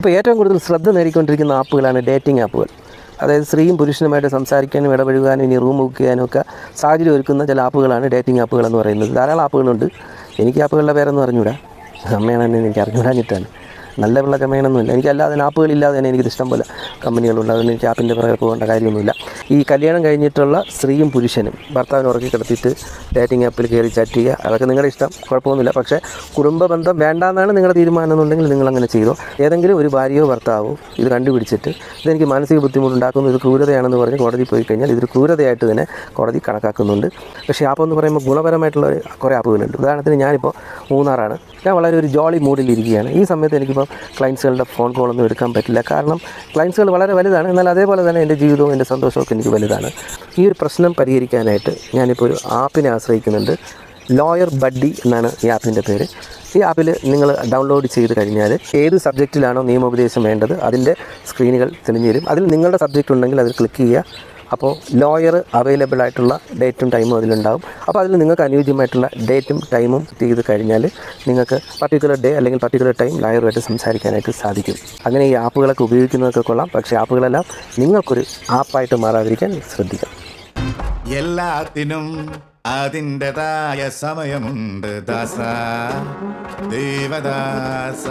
ഇപ്പോൾ ഏറ്റവും കൂടുതൽ ശ്രദ്ധ നേടിക്കൊണ്ടിരിക്കുന്ന ആപ്പുകളാണ് ഡേറ്റിംഗ് ആപ്പുകൾ. അതായത് സ്ത്രീയും പുരുഷനുമായിട്ട് സംസാരിക്കാനും ഇടപഴകാനും ഇനി റൂം ബുക്ക് ചെയ്യാനും ഒക്കെ സാഹചര്യം ഒരുക്കുന്ന ചില ആപ്പുകളാണ് ഡേറ്റിംഗ് ആപ്പുകൾ എന്ന് പറയുന്നത്. ധാരാളം ആപ്പുകളുണ്ട്. എനിക്ക് ആപ്പുകളുടെ പേരൊന്നും അറിഞ്ഞൂടാ. അമ്മയാണ് എനിക്ക് അറിഞ്ഞൂടാഞ്ഞിട്ടാണ്. നല്ല പിള്ള ചമയണമൊന്നുമില്ല എനിക്കല്ലാതെ ആപ്പുകളില്ലാതെ തന്നെ എനിക്ക് ഇഷ്ടം പോലെ കമ്പനികളുണ്ട്. അതുകൊണ്ട് എനിക്ക് ആപ്പിന്റെ പുറകെ പോകേണ്ട കാര്യമൊന്നുമില്ല. ഈ കല്യാണം കഴിഞ്ഞിട്ടുള്ള സ്ത്രീയും പുരുഷനും ഭർത്താവിനെ ഉറക്കി കിടത്തിയിട്ട് ഡേറ്റിംഗ് ആപ്പിൽ കയറി ചാറ്റ് ചെയ്യുക. അതൊക്കെ നിങ്ങളുടെ ഇഷ്ടം. കുഴപ്പമൊന്നുമില്ല. പക്ഷേ കുടുംബ ബന്ധം വേണ്ടാന്നാണ് നിങ്ങളുടെ തീരുമാനം എന്നുണ്ടെങ്കിൽ നിങ്ങൾ അങ്ങനെ ചെയ്തോ. ഏതെങ്കിലും ഒരു ഭാര്യയോ ഭർത്താവോ ഇത് കണ്ടുപിടിച്ചിട്ട് ഇതെനിക്ക് മാനസിക ബുദ്ധിമുട്ടുണ്ടാക്കുന്നു ഇത് ക്രൂരതയാണെന്ന് പറഞ്ഞ് കോടതി പോയി കഴിഞ്ഞാൽ ഇതൊരു ക്രൂരതയായിട്ട് തന്നെ കോടതി കണക്കാക്കുന്നുണ്ട്. പക്ഷേ ആപ്പ് എന്ന് പറയുമ്പോൾ ഗുണപരമായിട്ടുള്ള കുറേ ആപ്പുകളുണ്ട് ഉദാഹരണത്തിന് ഞാനിപ്പോൾ മൂന്നാറാണ്. ഞാൻ വളരെ ഒരു ജോളി മൂഡിലിരിക്കുകയാണ് ഈ സമയത്ത് എനിക്കിപ്പോൾ ക്ലയൻസുകളുടെ ഫോൺ കോളൊന്നും എടുക്കാൻ പറ്റില്ല. കാരണം ക്ലയൻസുകൾ വളരെ വലുതാണ്. എന്നാൽ അതേപോലെ തന്നെ എന്റെ ജീവിതവും എന്റെ സന്തോഷമൊക്കെ എനിക്ക് വലുതാണ്. ഈ ഒരു പ്രശ്നം പരിഹരിക്കാനായിട്ട് ഞാനിപ്പോൾ ഒരു ആപ്പിനെ ആശ്രയിക്കുന്നുണ്ട്. ലോയർ ബഡ്ഡി എന്നാണ് ഈ ആപ്പിന്റെ പേര്. ഈ ആപ്പിൽ നിങ്ങൾ ഡൗൺലോഡ് ചെയ്ത് കഴിഞ്ഞാൽ ഏത് സബ്ജക്റ്റിലാണോ നിയമോപദേശം വേണ്ടത് അതിന്റെ സ്ക്രീനുകൾ തെളിഞ്ഞു വരും അതിൽ നിങ്ങളുടെ സബ്ജക്റ്റ് ഉണ്ടെങ്കിൽ അതിൽ ക്ലിക്ക് ചെയ്യുക. അപ്പോൾ ലോയർ അവൈലബിൾ ആയിട്ടുള്ള ഡേറ്റും ടൈമും അതിലുണ്ടാവും. അപ്പോൾ അതിൽ നിങ്ങൾക്ക് അനുയോജ്യമായിട്ടുള്ള ഡേറ്റും ടൈമും ചെയ്ത് കഴിഞ്ഞാൽ നിങ്ങൾക്ക് പർട്ടിക്കുലർ ഡേ അല്ലെങ്കിൽ പർട്ടിക്കുലർ ടൈം ലോയറുമായിട്ട് സംസാരിക്കാനായിട്ട് സാധിക്കും. അങ്ങനെ ഈ ആപ്പുകളൊക്കെ ഉപയോഗിക്കുന്നതൊക്കെ കൊള്ളാം. പക്ഷേ ആപ്പുകളെല്ലാം നിങ്ങൾക്കൊരു ആപ്പായിട്ട് മാറാതിരിക്കാൻ ശ്രദ്ധിക്കാം. എല്ലാത്തിനും അതിന്റെതായ സമയമുണ്ട് ദാസ ദേവദാസ.